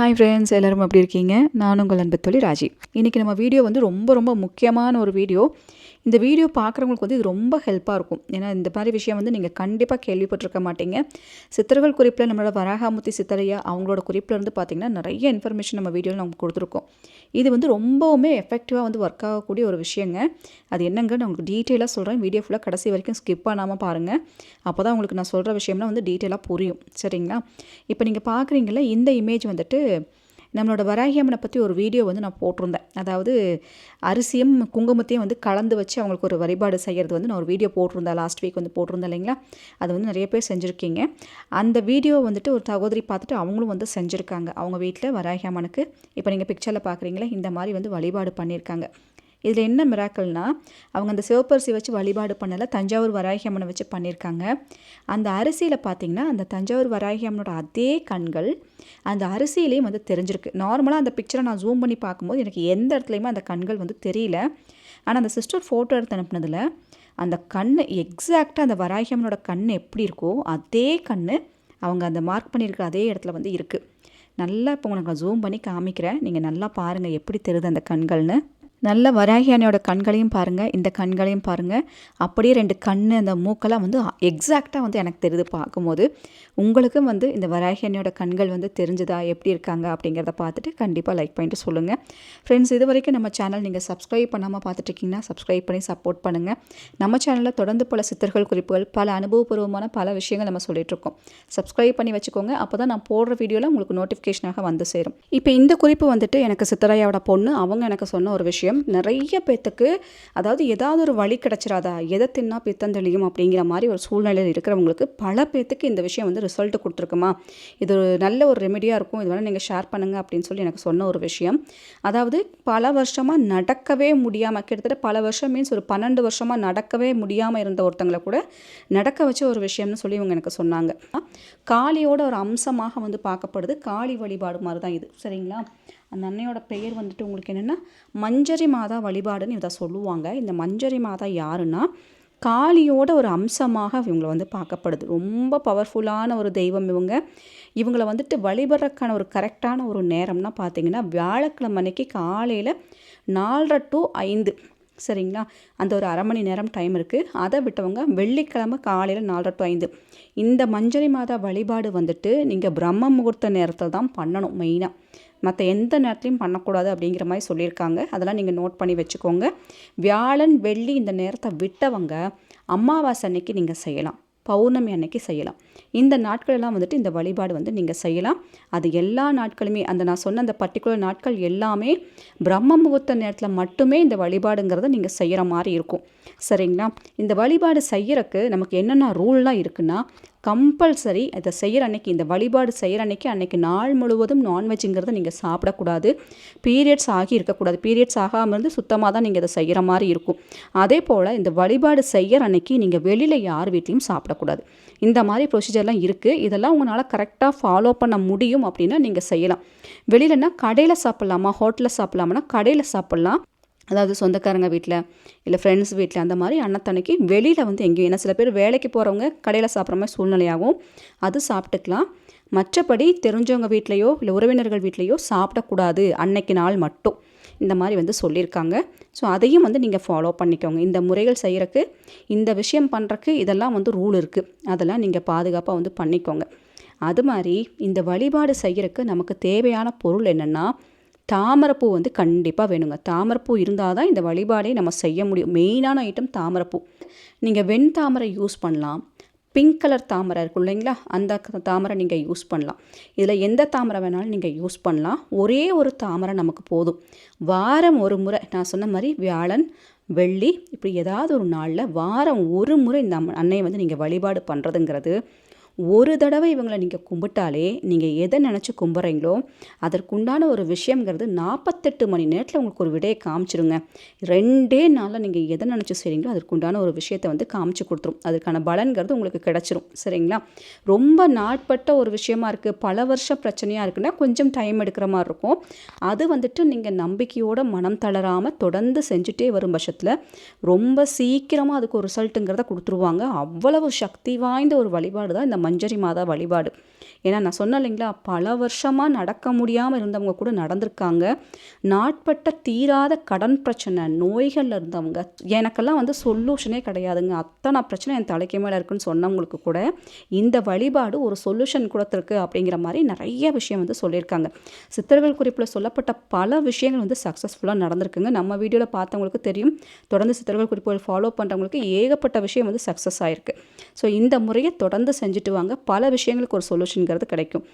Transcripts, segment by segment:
Hi friends எல்லோரும் எப்படி இருக்கீங்க? நான் உங்கள் அன்பு தொழில் ராஜி. இன்றைக்கி நம்ம வீடியோ வந்து ரொம்ப ரொம்ப முக்கியமான ஒரு வீடியோ. இந்த வீடியோ பார்க்குறவங்களுக்கு வந்து இது ரொம்ப ஹெல்ப்பாக இருக்கும். ஏன்னா இந்த மாதிரி விஷயம் வந்து நீங்கள் கண்டிப்பாக கேள்விப்பட்டிருக்க மாட்டீங்க. சித்தர்கள் குறிப்பில் நம்மளோட வராகாமுத்தி சித்தரையா அவங்களோட குறிப்பில் இருந்து பார்த்திங்கன்னா நிறைய இன்ஃபர்மேஷன் நம்ம வீடியோவில் நமக்கு கொடுத்துருக்கோம். இது வந்து ரொம்பவுமே எஃபெக்டிவாக வந்து ஒர்க் ஆகக்கூடிய ஒரு விஷயங்க. அது என்னங்க நான் உங்களுக்கு டீட்டெயிலாக சொல்கிறேன் வீடியோ ஃபுல்லாக கடைசி வரைக்கும் ஸ்கிப் பண்ணாமல் பாருங்கள் அப்போ தான் உங்களுக்கு நான் சொல்கிற விஷயம்லாம் வந்து டீட்டெயிலாக புரியும். சரிங்களா? இப்போ நீங்கள் பார்க்குறீங்களா இந்த இமேஜ் வந்துட்டு நம்மளோட வராகி அம்மனை பற்றி ஒரு வீடியோ வந்து நான் போட்டிருந்தேன். அதாவது அரிசியும் குங்குமத்தையும் வந்து கலந்து வச்சு அவங்களுக்கு ஒரு வழிபாடு செய்கிறது வந்து நான் ஒரு வீடியோ போட்டிருந்தேன். லாஸ்ட் வீக் வந்து போட்டிருந்தேன் இல்லைங்களா? அது வந்து நிறைய பேர் செஞ்சுருக்கீங்க. அந்த வீடியோ வந்துட்டு ஒரு சகோதரி பார்த்துட்டு அவங்களும் வந்து செஞ்சுருக்காங்க. அவங்க வீட்டில் வராகி அம்மனுக்கு இப்போ நீங்கள் பிக்சரில் பார்க்குறீங்களா இந்த மாதிரி வந்து வழிபாடு பண்ணியிருக்காங்க. இதில் என்ன மிராக்கள்னால் அவங்க அந்த சிவப்பரிசி வச்சு வழிபாடு பண்ணலை தஞ்சாவூர் வராகி அம்மனை வச்சு பண்ணியிருக்காங்க. அந்த அரிசியில் பார்த்திங்கன்னா அந்த தஞ்சாவூர் வராகி அம்மனோட அதே கண்கள் அந்த அரிசியிலையும் வந்து தெரிஞ்சிருக்கு. நார்மலாக அந்த பிக்சரை நான் ஜூம் பண்ணி பார்க்கும்போது எனக்கு எந்த இடத்துலையுமே அந்த கண்கள் வந்து தெரியல. ஆனால் அந்த சிஸ்டர் ஃபோட்டோ எடுத்து அனுப்புனதில் அந்த கண் எக்ஸாக்டாக அந்த வராகி அம்மனோட கண் எப்படி இருக்கோ அதே கண் அவங்க அந்த மார்க் பண்ணியிருக்கிற அதே இடத்துல வந்து இருக்குது நல்லா இப்போ உங்களுக்கு நான் ஜூம் பண்ணி காமிக்கிறேன். நீங்கள் நல்லா பாருங்கள் எப்படி தெரியுது அந்த கண்கள்னு. நல்ல வராகியானையோட கண்களையும் பாருங்கள் இந்த கண்களையும் பாருங்கள் அப்படியே ரெண்டு கண் அந்த மூக்கெல்லாம் வந்து எக்ஸாக்டாக வந்து எனக்கு தெரியுது பார்க்கும்போது. உங்களுக்கும் வந்து இந்த வராகியானையோட கண்கள் வந்து தெரிஞ்சுதா எப்படி இருக்காங்க அப்படிங்கிறத பார்த்துட்டு கண்டிப்பாக லைக் பண்ணிட்டு சொல்லுங்கள் ஃப்ரெண்ட்ஸ் இது வரைக்கும் நம்ம சேனல் நீங்கள் சப்ஸ்கிரைப் பண்ணாமல் பார்த்துட்ருக்கீங்கன்னா சப்ஸ்கிரைப் பண்ணி சப்போர்ட் பண்ணுங்கள் நம்ம சேனலில் தொடர்ந்து பல சித்தர்கள் குறிப்புகள் பல அனுபவபூர்வமான பல விஷயங்கள் நம்ம சொல்லிகிட்ருக்கோம் சப்ஸ்கிரைப் பண்ணி வச்சுக்கோங்க. அப்போ தான் நான் போடுற வீடியோவில் உங்களுக்கு நோட்டிஃபிகேஷனாக வந்து சேரும். இப்போ இந்த குறிப்பு வந்துட்டு எனக்கு சித்தராயாவோட பொண்ணு அவங்க எனக்கு சொன்ன ஒரு விஷயம். விஷயம் நிறைய பேர்த்துக்கு அதாவது ஏதாவது ஒரு வழி கிடச்சிடாதா எதை தின்னா பித்தம் தெளியும் அப்படிங்கிற மாதிரி ஒரு சூழ்நிலையில் இருக்கிறவங்களுக்கு பல பேர்த்துக்கு இந்த விஷயம் வந்து ரிசல்ட் கொடுத்துருக்குமா? இது ஒரு நல்ல ஒரு ரெமெடியாக இருக்கும். இது வேணால் நீங்கள் ஷேர் பண்ணுங்கள் அப்படின்னு சொல்லி எனக்கு சொன்ன ஒரு விஷயம். அதாவது பல வருஷமாக நடக்கவே முடியாமல் கிட்டத்தட்ட பல வருஷம் மீன்ஸ் ஒரு பன்னெண்டு வருஷமாக நடக்கவே முடியாமல் இருந்த ஒருத்தங்களை கூட நடக்க வச்ச ஒரு விஷயம்னு சொல்லி இவங்க எனக்கு சொன்னாங்க. காளியோட ஒரு அம்சமாக வந்து பார்க்கப்படுது. காளி வழிபாடு மாதிரி தான் இது. சரிங்களா? அந்த அன்னையோட பெயர் வந்துட்டு உங்களுக்கு என்னென்னா மஞ்சரி மாதா வழிபாடுன்னு இதை சொல்லுவாங்க. இந்த மஞ்சரி மாதா யாருன்னா காளியோட ஒரு அம்சமாக இவங்களை வந்து பார்க்கப்படுது. ரொம்ப பவர்ஃபுல்லான ஒரு தெய்வம் இவங்க. இவங்களை வந்துட்டு வழிபடுறதுக்கான ஒரு கரெக்டான ஒரு நேரம்னா பார்த்தீங்கன்னா வியாழக்கிழமை அன்னைக்கு காலையில் நாலரை டு ஐந்து. சரிங்களா? அந்த ஒரு அரை மணி நேரம் டைம் இருக்குது அதை விட்டவங்க வெள்ளிக்கிழமை காலையில் நாலரை டு ஐந்து. இந்த மஞ்சரி மாதா வழிபாடு வந்துட்டு நீங்கள் பிரம்ம முகூர்த்த நேரத்தில் தான் பண்ணணும் மெயினாக மற்ற எந்த நேரத்துலையும் பண்ணக்கூடாது அப்படிங்கிற மாதிரி சொல்லியிருக்காங்க. அதெல்லாம் நீங்கள் நோட் பண்ணி வச்சுக்கோங்க. வியாழன் வெள்ளி இந்த நேரத்தை விட்டவங்க அமாவாசை அன்னைக்கு நீங்கள் செய்யலாம். பௌர்ணமி அன்னைக்கு செய்யலாம். இந்த நாட்களெல்லாம் வந்துட்டு இந்த வழிபாடு வந்து நீங்கள் செய்யலாம். அது எல்லா நாட்களுமே அந்த நான் சொன்ன அந்த பர்டிகுலர் நாட்கள் எல்லாமே பிரம்ம முகூர்த்த நேரத்தில் மட்டுமே இந்த வழிபாடுங்கிறத நீங்கள் செய்கிற மாதிரி இருக்கும். சரிங்களா? இந்த வழிபாடு செய்கிறக்கு நமக்கு என்னென்ன ரூல்லாம் இருக்குன்னா கம்பல்சரி இதை செய்கிற அன்னைக்கு இந்த வழிபாடு செய்கிற அன்னைக்கு அன்னைக்கு நாள் முழுவதும் நான்வெஜ்ஜுங்கிறத நீங்கள் சாப்பிடக்கூடாது. பீரியட்ஸ் ஆகி இருக்கக்கூடாது. பீரியட்ஸ் ஆகாமல் இருந்து சுத்தமாக தான் நீங்கள் இதை செய்கிற மாதிரி இருக்கும். அதே போல் இந்த வழிபாடு செய்கிற அன்னைக்கு நீங்கள் வெளியில் யார் வீட்லேயும் சாப்பிடக்கூடாது. இந்த மாதிரி ப்ரொசீஜர்லாம் இருக்குது இதெல்லாம் உங்களால் கரெக்டாக ஃபாலோ பண்ண முடியும் அப்படின்னா நீங்கள் செய்யலாம். வெளியிலன்னா கடையில் சாப்பிட்லாமா? ஹோட்டலில் சாப்பிட்லாமா கடையில் சாப்பிட்லாம். அதாவது சொந்தக்காரங்க வீட்டில் இல்லை ஃப்ரெண்ட்ஸ் வீட்டில் அந்த மாதிரி அன்னத்தன்னைக்கு வெளியில் வந்து எங்கேயும் ஏன்னா சில பேர் வேலைக்கு போகிறவங்க கடையில் சாப்பிட்ற மாதிரி சூழ்நிலையாகும். அது சாப்பிட்டுக்கலாம். மற்றபடி தெரிஞ்சவங்க வீட்லேயோ இல்லை உறவினர்கள் வீட்லேயோ சாப்பிடக்கூடாது. அன்னைக்கு நாள் மட்டும். இந்த மாதிரி வந்து சொல்லியிருக்காங்க. ஸோ அதையும் வந்து நீங்கள் ஃபாலோ பண்ணிக்கோங்க. இந்த முறைகள் செய்கிறக்கு இந்த விஷயம் பண்ணுறக்கு இதெல்லாம் வந்து ரூல் இருக்குது அதெல்லாம் நீங்கள் பாதுகாப்பாக வந்து பண்ணிக்கோங்க. அது மாதிரி இந்த வழிபாடு செய்கிறக்கு நமக்கு தேவையான பொருள் என்னென்னா தாமரைப்பூ வந்து கண்டிப்பாக வேணுங்க. தாமரைப்பூ இருந்தால் தான் இந்த வழிபாடே நம்ம செய்ய முடியும். மெயினான ஐட்டம் தாமரைப்பூ. நீங்கள் வெண் தாமரை யூஸ் பண்ணலாம். பிங்க் கலர் தாமரை இருக்கும் இல்லைங்களா? அந்த தாமரை நீங்கள் யூஸ் பண்ணலாம். இதில் எந்த தாமரை வேணாலும் நீங்கள் யூஸ் பண்ணலாம். ஒரே ஒரு தாமரை நமக்கு போதும். வாரம் ஒரு முறை நான் சொன்ன மாதிரி வியாழன் வெள்ளி இப்படி ஏதாவது ஒரு நாளில் வாரம் ஒரு முறை இந்த அன்னையை வந்து நீங்கள் வழிபாடு பண்ணுறதுங்கிறது ஒரு தடவை இவங்களை நீங்கள் கும்பிட்டாலே நீங்கள் எதை நினச்சி கும்பிட்றீங்களோ அதற்குண்டான ஒரு விஷயங்கிறது நாற்பத்தெட்டு மணி நேரத்தில் உங்களுக்கு ஒரு விடையை காமிச்சிருங்க. ரெண்டே நாளில் நீங்கள் எதை நினச்சி செய்கிறீங்களோ அதற்குண்டான ஒரு விஷயத்தை வந்து காமிச்சு கொடுத்துரும். அதுக்கான பலன்கிறது உங்களுக்கு கிடச்சிரும். சரிங்களா? ரொம்ப நாட்பட்ட ஒரு விஷயமா இருக்குது பல வருஷம் பிரச்சனையாக இருக்குன்னா கொஞ்சம் டைம் எடுக்கிற மாதிரி இருக்கும். அது வந்துட்டு நீங்கள் நம்பிக்கையோட மனம் தளராமல் தொடர்ந்து செஞ்சுட்டே வரும் பட்சத்தில் ரொம்ப சீக்கிரமாக அதுக்கு ஒரு ரிசல்ட்டுங்கிறத கொடுத்துருவாங்க. அவ்வளவு சக்தி வாய்ந்த ஒரு வழிபாடு தான் இந்த மஞ்சரி மாதா வழிபாடு. ஏன்னா நான் சொன்னேன் இல்லைங்களா பல வருஷமாக நடக்க முடியாமல் இருந்தவங்க கூட நடந்திருக்காங்க. நாட்பட்ட தீராத கடன் பிரச்சனை நோய்களில் இருந்தவங்க. எனக்கெல்லாம் வந்து சொல்யூஷனே கிடையாதுங்க. அத்தனை பிரச்சனை என் தலைக்கு மேலே இருக்குன்னு சொன்னவங்களுக்கு கூட இந்த வழிபாடு ஒரு சொல்யூஷன் கொடுத்துருக்கு அப்படிங்கிற மாதிரி நிறைய விஷயம் வந்து சொல்லியிருக்காங்க. சித்தர்கள் குறிப்பில் சொல்லப்பட்ட பல விஷயங்கள் வந்து சக்ஸஸ்ஃபுல்லாக நடந்திருக்குங்க. நம்ம வீடியோவில் பார்த்தவங்களுக்கு தெரியும். தொடர்ந்து சித்தர்கள் குறிப்புகள் ஃபாலோ பண்ணுறவங்களுக்கு ஏகப்பட்ட விஷயம் வந்து சக்ஸஸ் ஆகிருக்கு ஸோ இந்த முறையை தொடர்ந்து செஞ்சுட்டு திட்டுவாங்க பல விஷயங்களுக்கு ஒரு சொல்யூஷனுங்கிறது கிடைக்கும்.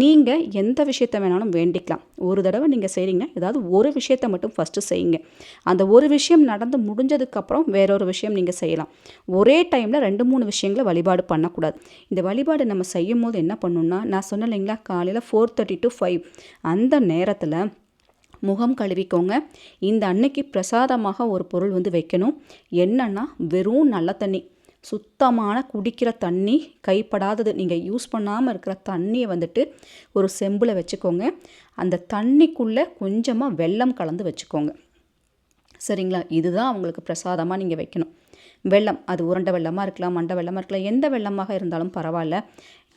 நீங்கள் எந்த விஷயத்த வேணாலும் வேண்டிக்கலாம். ஒரு தடவை நீங்கள் செய்கிறீங்கன்னா ஏதாவது ஒரு விஷயத்த மட்டும் ஃபஸ்ட்டு செய்யுங்க. அந்த ஒரு விஷயம் நடந்து முடிஞ்சதுக்கப்புறம் வேறொரு விஷயம் நீங்கள் செய்யலாம். ஒரே டைமில் ரெண்டு மூணு விஷயங்களை வழிபாடு பண்ணக்கூடாது. இந்த வழிபாடு நம்ம செய்யும் போது என்ன பண்ணணும்னா நான் சொன்னேன் இல்லைங்களா காலையில் ஃபோர் தேர்ட்டி டு ஃபைவ் அந்த நேரத்தில் முகம் கழுவிக்கோங்க. இந்த அன்னைக்கு பிரசாதமாக ஒரு பொருள் வந்து வைக்கணும். என்னன்னா வெறும் நல்ல தண்ணி. சுத்தமான குடிக்கிற தண்ணி கைப்படாதது. நீங்கள் யூஸ் பண்ணாமல் இருக்கிற தண்ணியை வந்துட்டு ஒரு செம்பில் வச்சுக்கோங்க. அந்த தண்ணிக்குள்ளே கொஞ்சமாக வெள்ளம் கலந்து வச்சுக்கோங்க. சரிங்களா? இதுதான் அவங்களுக்கு பிரசாதமாக நீங்கள் வைக்கணும். வெள்ளம் அது உருண்டை வெள்ளமாக இருக்கலாம் மண்டை வெள்ளமாக இருக்கலாம் எந்த வெள்ளமாக இருந்தாலும் பரவாயில்ல.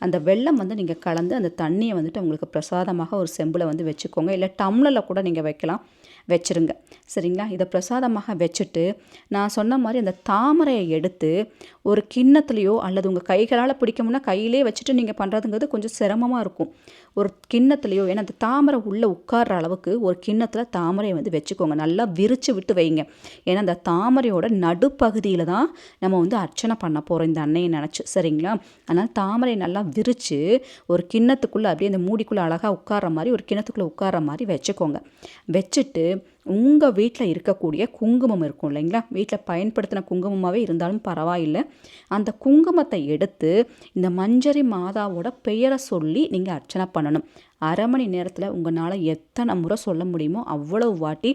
அந்த வெள்ளம் வந்து நீங்கள் கலந்து அந்த தண்ணியை வந்துட்டு உங்களுக்கு பிரசாதமாக ஒரு செம்பில் வந்து வச்சுக்கோங்க. இல்லை டம்ளரில் கூட நீங்கள் வைக்கலாம். வச்சுருங்க. சரிங்களா? இதை பிரசாதமாக வச்சுட்டு நான் சொன்ன மாதிரி அந்த தாமரையை எடுத்து ஒரு கிண்ணத்துலேயோ அல்லது உங்கள் கைகளால் பிடிக்கணும்னா கையிலே வச்சுட்டு நீங்கள் பண்ணுறதுங்கிறது கொஞ்சம் சிரமமாக இருக்கும். ஒரு கிண்ணத்துலேயோ ஏன்னா அந்த தாமரை உள்ளே உட்கார்ற அளவுக்கு ஒரு கிண்ணத்தில் தாமரையை வந்து வச்சுக்கோங்க. நல்லா விரித்து விட்டு வைங்க. ஏன்னா அந்த தாமரையோட நடுப்பகுதியில் தான் நம்ம வந்து அர்ச்சனை பண்ண போகிறோம் இந்த அன்னையை நினச்சி. சரிங்களா? அதனால் தாமரையை நல்லா விரித்து ஒரு கிண்ணத்துக்குள்ளே அப்படியே அந்த மூடிக்குள்ளே அழகாக உட்கார்ற மாதிரி ஒரு கிண்ணத்துக்குள்ளே உட்கார்ற மாதிரி வச்சுக்கோங்க. வச்சுட்டு உங்கள் வீட்டில் இருக்கக்கூடிய குங்குமம் இருக்கும் இல்லைங்களா? வீட்டில் பயன்படுத்தின குங்குமமாகவே இருந்தாலும் பரவாயில்லை. அந்த குங்குமத்தை எடுத்து இந்த மஞ்சரி மாதாவோட பெயரை சொல்லி நீங்கள் அர்ச்சனை பண்ணணும். அரை மணி நேரத்தில் உங்களால் எத்தனை முறை சொல்ல முடியுமோ அவ்வளவு வாட்டி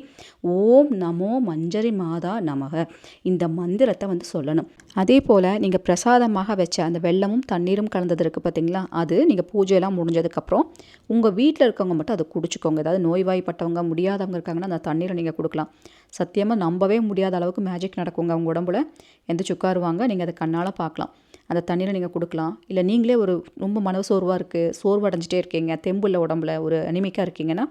ஓம் நமோ மஞ்சரி மாதா நமக. இந்த மந்திரத்தை வந்து சொல்லணும். அதே போல் நீங்கள் பிரசாதமாக வச்ச அந்த வெள்ளமும் தண்ணீரும் கலந்தது இருக்குது பார்த்தீங்களா அது நீங்கள் பூஜையெல்லாம் முடிஞ்சதுக்கப்புறம் உங்கள் வீட்டில் இருக்கவங்க மட்டும் அதை குடிச்சிக்கோங்க. ஏதாவது நோய்வாய்ப்பட்டவங்க முடியாதவங்க இருக்காங்கன்னா அந்த தண்ணீரை நீங்கள் கொடுக்கலாம். சத்தியமாக நம்பவே முடியாத அளவுக்கு மேஜிக் நடக்குங்க அவங்க உடம்புல. எந்த சுக்காருவாங்க நீங்கள் அதை கண்ணால் பார்க்கலாம். அந்த தண்ணீரை நீங்கள் கொடுக்கலாம். இல்லை நீங்களே ஒரு ரொம்ப மன சோர்வாக இருக்குது சோர்வடைஞ்சிட்டே இருக்கீங்க தெம்புள்ள உடம்புல ஒரு அனிமிக்காக இருக்கீங்கன்னா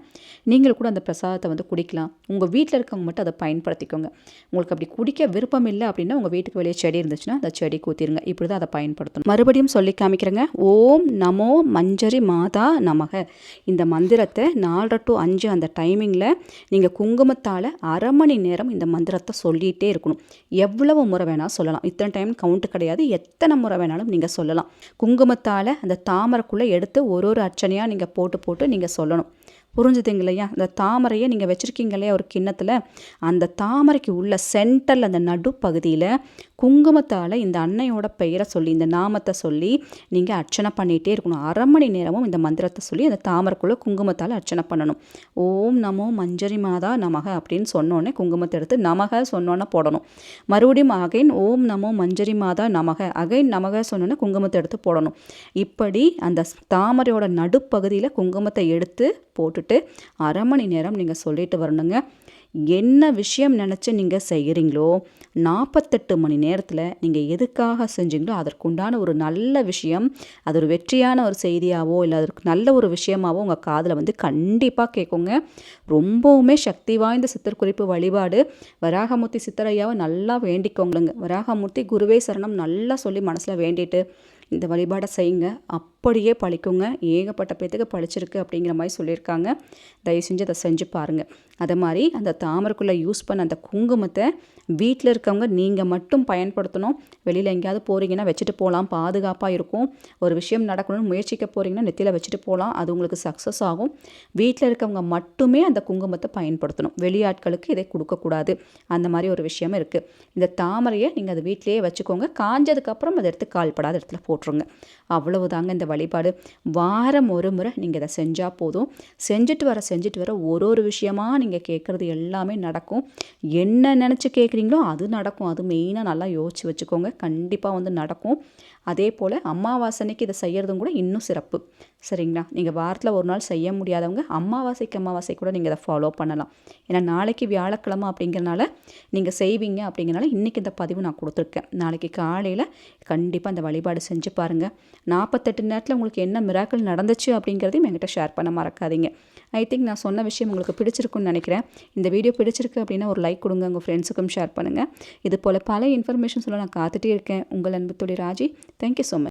நீங்கள் கூட அந்த பிரசாதத்தை வந்து குடிக்கலாம். உங்கள் வீட்டில் இருக்கவங்க மட்டும் அதை பயன்படுத்திக்கோங்க. உங்களுக்கு அப்படி குடிக்க விருப்பம் இல்லை அப்படின்னா உங்கள் வீட்டுக்கு வெளியே செடி இருந்துச்சுன்னா அந்த செடி கூத்திருங்க. இப்படி தான் அதை பயன்படுத்தணும். மறுபடியும் சொல்லி காமிக்கிறேங்க. ஓம் நமோ மஞ்சரி மாதா நமக. இந்த மந்திரத்தை நாலரை டு அஞ்சு அந்த டைமிங்கில் நீங்கள் குங்குமத்தால் அரை மணி நேரம் இந்த மந்திரத்தை சொல்லிகிட்டே இருக்கணும். எவ்வளவு முறை வேணால் சொல்லலாம். இத்தனை டைம் கவுண்ட் கிடையாது. எத்தனை முறை வேணாலும் நீங்கள் சொல்லலாம். குங்குமத்தால் அந்த தாமரைக்குள்ளே எடுத்து ஒரு ஒரு அர்ச்சனையாக நீங்கள் போட்டு போட்டு நீங்கள் சொல்லணும். புரிஞ்சுதுங்க இல்லையா? அந்த தாமரையை நீங்கள் வச்சுருக்கீங்க இல்லையா? ஒரு கிண்ணத்தில். அந்த தாமரைக்கு உள்ள சென்டரில் அந்த நடுப்பகுதியில் குங்குமத்தால் இந்த அன்னையோட பெயரை சொல்லி இந்த நாமத்தை சொல்லி நீங்கள் அர்ச்சனை பண்ணிகிட்டே இருக்கணும். அரை மணி நேரமும் இந்த மந்திரத்தை சொல்லி அந்த தாமரைக்குள்ளே குங்குமத்தால் அர்ச்சனை பண்ணணும். ஓம் நமோ மஞ்சரி மாதா நமக அப்படின்னு சொன்னோன்னே குங்குமத்தை எடுத்து நமக சொன்னோன்னே போடணும். மறுபடியும் அகைன் ஓம் நமோ மஞ்சரி மாதா நமக அகைன் நமக சொன்னோன்னே குங்குமத்தை எடுத்து போடணும். இப்படி அந்த தாமரையோட நடுப்பகுதியில் குங்குமத்தை எடுத்து போட்டுட்டு அரை மணி நேரம் நீங்கள் சொல்லிட்டு வரணுங்க. என்ன விஷயம் நினச்சி நீங்கள் செய்கிறீங்களோ நாற்பத்தெட்டு மணி நேரத்தில் நீங்கள் எதுக்காக செஞ்சீங்களோ அதற்குண்டான ஒரு நல்ல விஷயம் அது ஒரு வெற்றியான ஒரு செய்தியாவோ இல்லை அதற்கு நல்ல ஒரு விஷயமாவோ உங்கள் காதில் வந்து கண்டிப்பாக கேட்குங்க ரொம்பவுமே சக்தி வாய்ந்த சித்தர்குறிப்பு வழிபாடு. வராகமூர்த்தி சித்தரையாவை நல்லா வேண்டிக்கோங்களுங்க வராகமூர்த்தி குருவே சரணம் நல்லா சொல்லி மனசில் வேண்டிட்டு இந்த வழிபாடை செய்யுங்க. அப்படியே பழிக்குங்க. ஏகப்பட்ட பேத்துக்கு பழிச்சிருக்கு அப்படிங்கிற மாதிரி சொல்லியிருக்காங்க. தயவு செஞ்சு அதை செஞ்சு பாருங்கள் அதை மாதிரி அந்த தாமரைக்குள்ளே யூஸ் பண்ண அந்த குங்குமத்தை வீட்டில் இருக்கவங்க நீங்கள் மட்டும் பயன்படுத்தணும். வெளியில் எங்கேயாவது போகிறீங்கன்னா வச்சுட்டு போகலாம் பாதுகாப்பாக இருக்கும். ஒரு விஷயம் நடக்கணும்னு முயற்சிக்க போகிறீங்கன்னா நெத்தியில் வச்சுட்டு போகலாம் அது உங்களுக்கு சக்ஸஸ் ஆகும். வீட்டில் இருக்கவங்க மட்டுமே அந்த குங்குமத்தை பயன்படுத்தணும். வெளியாட்களுக்கு இதை கொடுக்கக்கூடாது அந்த மாதிரி ஒரு விஷயம் இருக்குது இந்த தாமரையை நீங்கள் அதை வீட்டிலேயே வச்சுக்கோங்க. காஞ்சதுக்கப்புறம் அதை எடுத்து கால்படாத இடத்துல போட்டுருங்க. அவ்வளவுதாங்க இந்த வழிபாடு. வாரம் ஒரு முறை நீங்கள் இதை செஞ்சால் போதும். செஞ்சுட்டு வர செஞ்சுட்டு வர ஒரு ஒரு விஷயமாக நீங்கள் கேட்குறது எல்லாமே நடக்கும். என்ன நினச்சி கேட்குறீங்களோ அது நடக்கும். அது மெயினாக நல்லா யோசிச்சு வச்சுக்கோங்க. கண்டிப்பாக வந்து நடக்கும். அதே போல் அம்மாவாசனைக்கு இதை செய்கிறதும் கூட இன்னும் சிறப்பு. சரிங்களா? நீங்கள் வாரத்தில் ஒரு நாள் செய்ய முடியாதவங்க அம்மாவாசைக்கு அமாவாசை கூட நீங்கள் இதை ஃபாலோ பண்ணலாம். ஏன்னா நாளைக்கு வியாழக்கிழமை அப்படிங்கிறனால நீங்கள் செய்வீங்க அப்படிங்கிறனால இன்றைக்கி இந்த பதிவு நான் கொடுத்துருக்கேன். நாளைக்கு காலையில் கண்டிப்பாக அந்த வழிபாடு செஞ்சு பாருங்கள் நாற்பத்தெட்டு நேரத்தில் உங்களுக்கு என்ன மிராக்கள் நடந்துச்சு அப்படிங்கிறதையும் என்கிட்ட ஷேர் பண்ண மறக்காதீங்க. ஐ திங்க் நான் சொன்ன விஷயம் உங்களுக்கு பிடிச்சிருக்குன்னு நினைக்கிறேன். இந்த வீடியோ பிடிச்சிருக்கு அப்படின்னா ஒரு லைக் கொடுங்க. உங்கள் ஃப்ரெண்ட்ஸுக்கும் ஷேர் பண்ணுங்கள் இது போல் பல இன்ஃபர்மேஷன் சொல்ல நான் காத்துட்டே இருக்கேன். உங்கள் அன்பு தொழில் ராஜி தேங்க்யூ ஸோ மச்